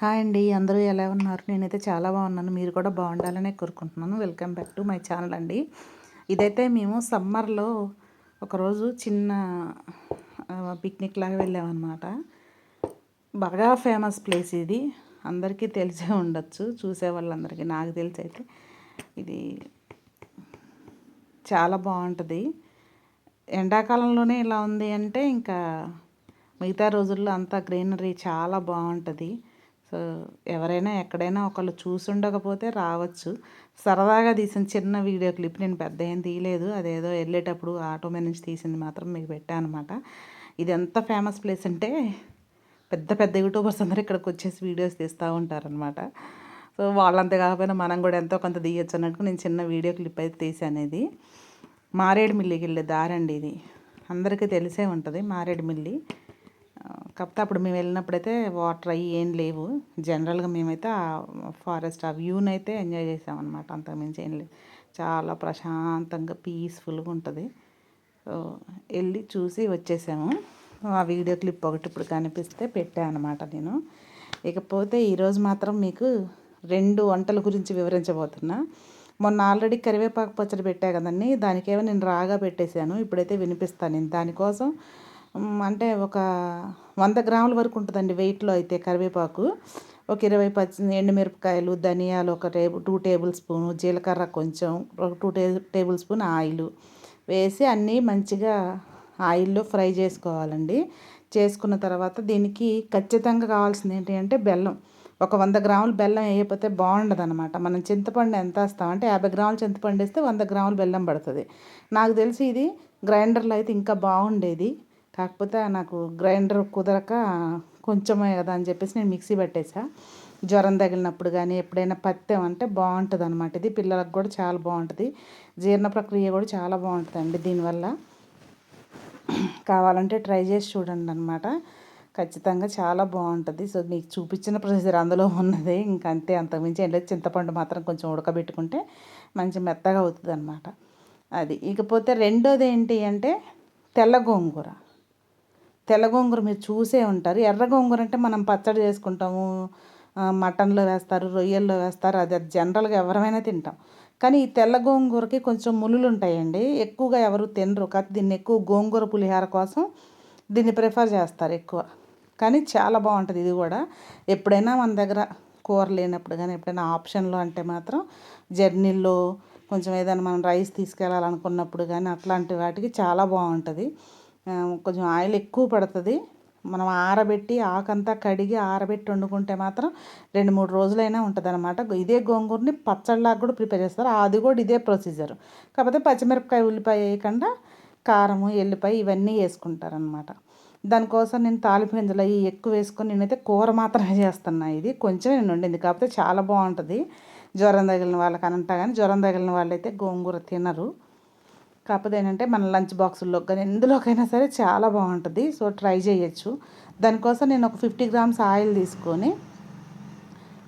Hi అండి అందరూ ఎలా ఉన్నారు? నేనైతే చాలా బాగున్నాను. మీరు కూడా బాగుండాలనే కోరుకుంటున్నాను. Welcome back to my channel అండి. ఇదైతే మేము సమ్మర్లో ఒకరోజు చిన్న పిక్నిక్ లాగా వెళ్ళామన్నమాట. బాగా ఫేమస్ ప్లేస్ ఇది. అందరికీ తెలిసే ఉండొచ్చు. చూసే వాళ్ళందరికీ. నాకు తెలిసి అయితే ఇది చాలా బాగుంటుంది. ఎండాకాలంలోనే ఇలా ఉంది అంటే ఇంకా మిగతా రోజుల్లో అంతా గ్రీనరీ చాలా బాగుంటుంది. సో ఎవరైనా ఎక్కడైనా ఒకళ్ళు చూసుండకపోతే రావచ్చు. సరదాగా తీసిన చిన్న వీడియో క్లిప్ నేను పెద్ద ఏం తీయలేదు. అదేదో వెళ్ళేటప్పుడు ఆటో మీద నుంచి తీసింది మాత్రం మీకు పెట్టాను అనమాట ఇది ఎంత ఫేమస్ ప్లేస్ అంటే పెద్ద పెద్ద యూట్యూబర్స్ అందరూ ఇక్కడికి వచ్చేసి వీడియోస్ తీస్తూ ఉంటారనమాట సో వాళ్ళంతా కాకపోయినా మనం కూడా ఎంతో కొంత తీయచ్చు అన్నట్టు నేను చిన్న వీడియో క్లిప్ అయితే తీసాను ఇది. మారేడుమిల్లికి వెళ్ళే దారండి ఇది. అందరికీ తెలిసే ఉంటుంది మారేడుమిల్లి. కాకపోతే అప్పుడు మేము వెళ్ళినప్పుడైతే వాటర్ అవి ఏం లేవు. జనరల్గా మేమైతే ఆ ఫారెస్ట్ ఆ వ్యూని అయితే ఎంజాయ్ చేసామన్నమాట. అంతకుమించి ఏం లేదు. చాలా ప్రశాంతంగా పీస్ఫుల్గా ఉంటుంది. సో వెళ్ళి చూసి వచ్చేసాము. ఆ వీడియో క్లిప్ ఒకటి ఇప్పుడు కనిపిస్తే పెట్టాను అనమాట నేను. ఇకపోతే ఈరోజు మాత్రం మీకు రెండు వంటల గురించి వివరించబోతున్నా. మొన్న ఆల్రెడీ కరివేపాకు పచ్చడి పెట్టా కదండి. దానికేమో నేను రాగా పెట్టేశాను. ఇప్పుడైతే వినిపిస్తాను నేను. దానికోసం అంటే ఒక వంద గ్రాముల వరకు ఉంటుందండి వెయిట్లో అయితే కరివేపాకు. ఒక ఇరవై పచ్చి ఎండుమిరపకాయలు ధనియాలు ఒక టేబుల్ టూ టేబుల్ స్పూన్ జీలకర్ర కొంచెం ఒక టూ టే టేబుల్ స్పూన్ ఆయిల్ వేసి అన్నీ మంచిగా ఆయిల్లో ఫ్రై చేసుకోవాలండి. చేసుకున్న తర్వాత దీనికి ఖచ్చితంగా కావాల్సింది ఏంటి అంటే బెల్లం. ఒక వంద గ్రాములు బెల్లం వేయకపోతే బాగుండదు అనమాట మనం చింతపండు ఎంత వేస్తామంటే యాభై గ్రాములు చింతపండు వేస్తే వంద గ్రాముల బెల్లం పడుతుంది. నాకు తెలిసి ఇది గ్రైండర్లో అయితే ఇంకా బాగుండేది. కాకపోతే నాకు గ్రైండర్ కుదరక కొంచెమే కదా అని చెప్పేసి నేను మిక్సీ పెట్టేసా. జ్వరం తగిలినప్పుడు కానీ ఎప్పుడైనా పత్యం అంటే బాగుంటుంది అనమాట ఇది పిల్లలకు కూడా చాలా బాగుంటుంది. జీర్ణ ప్రక్రియ కూడా చాలా బాగుంటుంది అండి దీనివల్ల. కావాలంటే ట్రై చేసి చూడండి అనమాట ఖచ్చితంగా చాలా బాగుంటుంది. సో మీకు చూపించిన ప్రొసీజర్ అందులో ఉన్నది. ఇంకంతే అంతే అంతకుమించి ఏం లేదు చింతపండు మాత్రం కొంచెం ఉడకబెట్టుకుంటే మంచి మెత్తగా అవుతుంది అనమాట అది. ఇకపోతే రెండోది ఏంటి అంటే తెల్ల గోంగూర. తెల్ల గోంగూర మీరు చూసే ఉంటారు. ఎర్ర గోంగూర అంటే మనం పచ్చడి చేసుకుంటాము. మటన్లో వేస్తారు రొయ్యల్లో వేస్తారు. అది జనరల్గా ఎవరైనా తింటాం. కానీ ఈ తెల్ల గోంగూరకి కొంచెం ములులు ఉంటాయండి. ఎక్కువగా ఎవరు తినరు. కాదు దీన్ని ఎక్కువ గోంగూర పులిహార కోసం దీన్ని ప్రిఫర్ చేస్తారు ఎక్కువ. కానీ చాలా బాగుంటుంది ఇది కూడా. ఎప్పుడైనా మన దగ్గర కూర లేనప్పుడు కానీ ఎప్పుడైనా ఆప్షన్లో అంటే మాత్రం జర్నీల్లో కొంచెం ఏదైనా మనం రైస్ తీసుకెళ్ళాలనుకున్నప్పుడు కానీ అట్లాంటి వాటికి చాలా బాగుంటుంది. కొంచెం ఆయిల్ ఎక్కువ పడుతుంది. మనం ఆరబెట్టి ఆకంతా కడిగి ఆరబెట్టి వండుకుంటే మాత్రం రెండు మూడు రోజులైనా ఉంటుంది అనమాట ఇదే గోంగూరని పచ్చడిలాగా కూడా ప్రిపేర్ చేస్తారు. అది కూడా ఇదే ప్రొసీజర్. కాకపోతే పచ్చిమిరపకాయ ఉల్లిపాయ వేయకుండా కారము ఎల్లిపాయ ఇవన్నీ వేసుకుంటారనమాట దానికోసం నేను తాలింపు గింజలు అవి ఎక్కువ వేసుకొని నేనైతే కూర మాత్రమే చేస్తున్నా. ఇది కొంచెం నేను వండింది. కాకపోతే చాలా బాగుంటుంది. జ్వరం తగిలిన వాళ్ళకి అనంటా కానీ జ్వరం తగిలిన వాళ్ళైతే గోంగూర తినరు. కాకపోతే ఏంటంటే మన లంచ్ బాక్సుల్లో కానీ ఎందులోకైనా సరే చాలా బాగుంటుంది. సో ట్రై చేయొచ్చు. దానికోసం నేను ఒక ఫిఫ్టీ గ్రామ్స్ ఆయిల్ తీసుకొని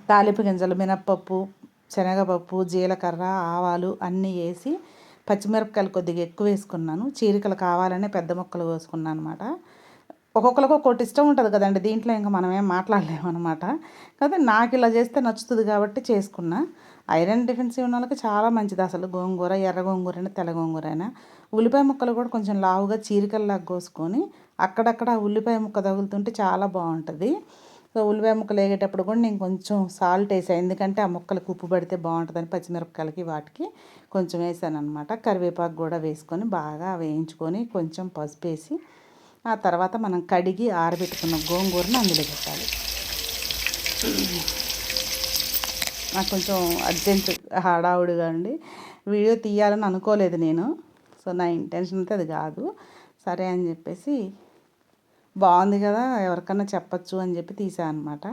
తాలింపు గింజలు మినప్పప్పు శనగపప్పు జీలకర్ర ఆవాలు అన్నీ వేసి పచ్చిమిరపకాయలు కొద్దిగా ఎక్కువ వేసుకున్నాను. చీరికలు కావాలనే పెద్ద ముక్కలు కోసుకున్నాను అనమాట ఒక్కొక్కరికి ఒక్కొక్కటి ఇష్టం ఉంటుంది కదండి. దీంట్లో ఇంకా మనమేం మాట్లాడలేము అనమాట కాకపోతే నాకు ఇలా చేస్తే నచ్చుతుంది కాబట్టి చేసుకున్నా. ఐరన్ డిఫెన్సివ్ ఉన్న వాళ్ళకి చాలా మంచిది అసలు. గోంగూర ఎర్ర గోంగూర అయినా తెల్ల గోంగూర అయినా. ఉల్లిపాయ ముక్కలు కూడా కొంచెం లావుగా చీరికల్లాగా కోసుకొని అక్కడక్కడ ఉల్లిపాయ ముక్క తగులుతుంటే చాలా బాగుంటుంది. సో ఉల్లిపాయ ముక్కలు వేగేటప్పుడు కూడా నేను కొంచెం సాల్ట్ వేసాను ఎందుకంటే ఆ ముక్కలకు ఉప్పు పడితే బాగుంటుందని పచ్చిమిరపకాయలకి వాటికి కొంచెం వేసాను అనమాట కరివేపాకు కూడా వేసుకొని బాగా వేయించుకొని కొంచెం పసుపు వేసి ఆ తర్వాత మనం కడిగి ఆరబెట్టుకున్న గోంగూరను అందులో పెట్టాలి. నాకు కొంచెం అర్జెంట్ హడావుడిగా అండి వీడియో తీయాలని అనుకోలేదు నేను. సో నా ఇంటెన్షన్ అయితే అది కాదు. సరే అని చెప్పేసి బాగుంది కదా ఎవరికన్నా చెప్పచ్చు అని చెప్పి తీసాను అనమాట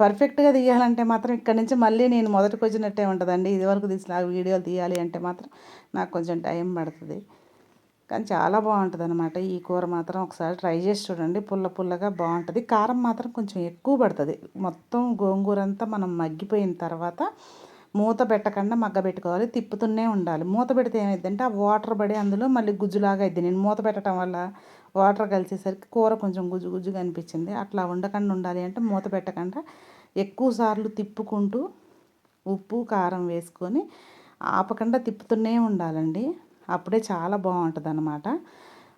పర్ఫెక్ట్గా తీయాలంటే మాత్రం ఇక్కడ నుంచి మళ్ళీ నేను మొదటికి వచ్చినట్టే ఉంటుందండి. ఇదివరకు తీసిన వీడియోలు తీయాలి అంటే మాత్రం నాకు కొంచెం టైం పడుతుంది. కానీ చాలా బాగుంటుంది అనమాట ఈ కూర మాత్రం ఒకసారి ట్రై చేసి చూడండి. పుల్ల పుల్లగా బాగుంటుంది. కారం మాత్రం కొంచెం ఎక్కువ పడుతుంది. మొత్తం గోంగూర అంతా మనం మగ్గిపోయిన తర్వాత మూత పెట్టకుండా మగ్గ పెట్టుకోవాలి. తిప్పుతూనే ఉండాలి. మూత పెడితే ఏమైందంటే ఆ వాటర్ పడి అందులో మళ్ళీ గుజ్జులాగా అయింది నేను మూత పెట్టడం వల్ల వాటర్ కలిసేసరికి కూర కొంచెం గుజ్జు గుజ్జుగా అనిపించింది. అట్లా ఉండకుండా ఉండాలి అంటే మూత పెట్టకుండా ఎక్కువ సార్లు తిప్పుకుంటూ ఉప్పు కారం వేసుకొని ఆపకుండా తిప్పుతూనే ఉండాలండి. అప్పుడే చాలా బాగుంటుంది అనమాట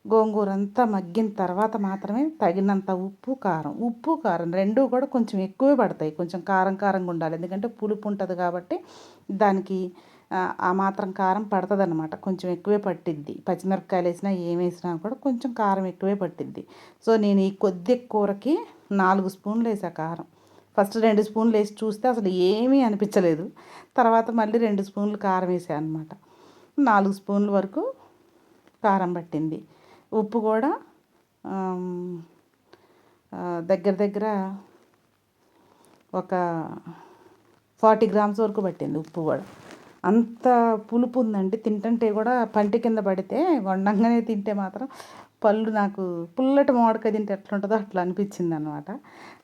గోంగూర అంతా మగ్గిన తర్వాత మాత్రమే తగినంత ఉప్పు కారం. ఉప్పు కారం రెండు కూడా కొంచెం ఎక్కువే పడతాయి. కొంచెం కారం కారంగా ఉండాలి. ఎందుకంటే పులుపు ఉంటుంది కాబట్టి దానికి ఆ మాత్రం కారం పడుతుంది అనమాట కొంచెం ఎక్కువే పట్టిద్ది. పచ్చిమిరపకాయలు వేసినా ఏం వేసినా కూడా కొంచెం కారం ఎక్కువే పట్టిద్ది. సో నేను ఈ కొద్ది కూరకి నాలుగు స్పూన్లు వేసా కారం. ఫస్ట్ రెండు స్పూన్లు వేసి చూస్తే అసలు ఏమీ అనిపించలేదు. తర్వాత మళ్ళీ రెండు స్పూన్లు కారం వేసాను అనమాట నాలుగు స్పూన్ల వరకు కారం పట్టింది. ఉప్పు కూడా దగ్గర దగ్గర ఒక ఫార్టీ గ్రామ్స్ వరకు పట్టింది ఉప్పు కూడా. అంత పులుపు ఉందండి. తింటుంటే కూడా పంటి కింద పడితే వండంగానే తింటే మాత్రం పళ్ళు నాకు పుల్లటి మామిడికాయ తింటే ఎట్లా ఉంటుందో అట్లా అనిపించింది అనమాట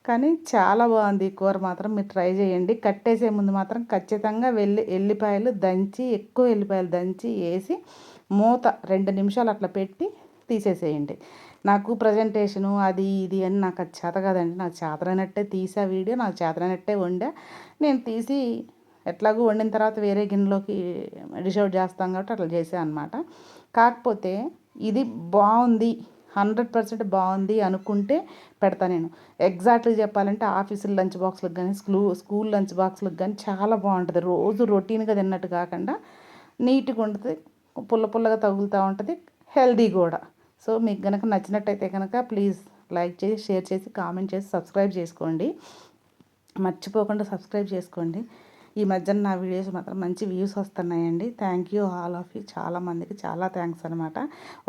కానీ చాలా బాగుంది కూర మాత్రం మీరు ట్రై చేయండి. కట్టేసే ముందు మాత్రం ఖచ్చితంగా వెళ్ళి ఎల్లిపాయలు దంచి ఎక్కువ ఎల్లిపాయలు దంచి వేసి మూత రెండు నిమిషాలు అట్లా పెట్టి తీసేసేయండి. నాకు ప్రజెంటేషను అది ఇది అని నాకు అది చేత కాదండి. నాకు చేతనట్టే తీసా వీడియో నాకు చేతనట్టే వండా. నేను తీసి ఎట్లాగో వండిన తర్వాత వేరే గిన్నెలోకి డిష్ అవుట్ చేస్తాం కాబట్టి అట్లా చేసాను అనమాట కాకపోతే ఇది బాగుంది హండ్రెడ్ పర్సెంట్ బాగుంది అనుకుంటే పెడతా నేను. ఎగ్జాక్ట్గా చెప్పాలంటే ఆఫీసుల లంచ్ బాక్స్లకు కానీ స్కూ స్కూల్ లంచ్ బాక్స్లకు కానీ చాలా బాగుంటుంది. రోజు రొటీన్గా తిన్నట్టు కాకుండా నీట్గా ఉంటుంది పుల్ల పుల్లగా తగులుతూ ఉంటుంది హెల్దీ కూడా. సో మీకు కనుక నచ్చినట్టయితే కనుక ప్లీజ్ లైక్ చేసి షేర్ చేసి కామెంట్ చేసి సబ్స్క్రైబ్ చేసుకోండి. మర్చిపోకుండా సబ్స్క్రైబ్ చేసుకోండి. ఈ మధ్యన నా వీడియోస్ మాత్రం మంచి వ్యూస్ వస్తున్నాయండి. Thank you all of you చాలామందికి చాలా థ్యాంక్స్ అనమాట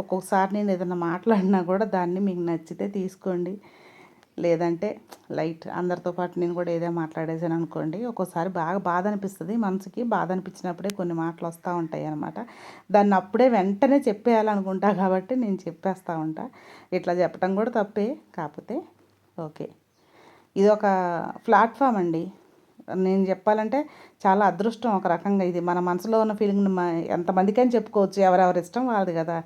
ఒక్కొక్కసారి నేను ఏదైనా మాట్లాడినా కూడా దాన్ని మీకు నచ్చితే తీసుకోండి. లేదంటే లైట్ అందరితో పాటు నేను కూడా ఏదో మాట్లాడేసాను అనుకోండి ఒక్కోసారి బాగా బాధ అనిపిస్తుంది. మనసుకి బాధ అనిపించినప్పుడే కొన్ని మాటలు వస్తూ ఉంటాయి అనమాట దాన్ని అప్పుడే వెంటనే చెప్పేయాలనుకుంటా కాబట్టి నేను చెప్పేస్తూ ఉంటా. ఇట్లా చెప్పడం కూడా తప్పే కాకపోతే ఓకే. ఇది ఒక ప్లాట్ఫామ్ అండి. నేను చెప్పాలంటే చాలా అదృష్టం ఒక రకంగా ఇది. మన మనసులో ఉన్న ఫీలింగ్ని ఎంతమందికైనా చెప్పుకోవచ్చు. ఎవరెవరి ఇష్టం వాళ్ళది కదా.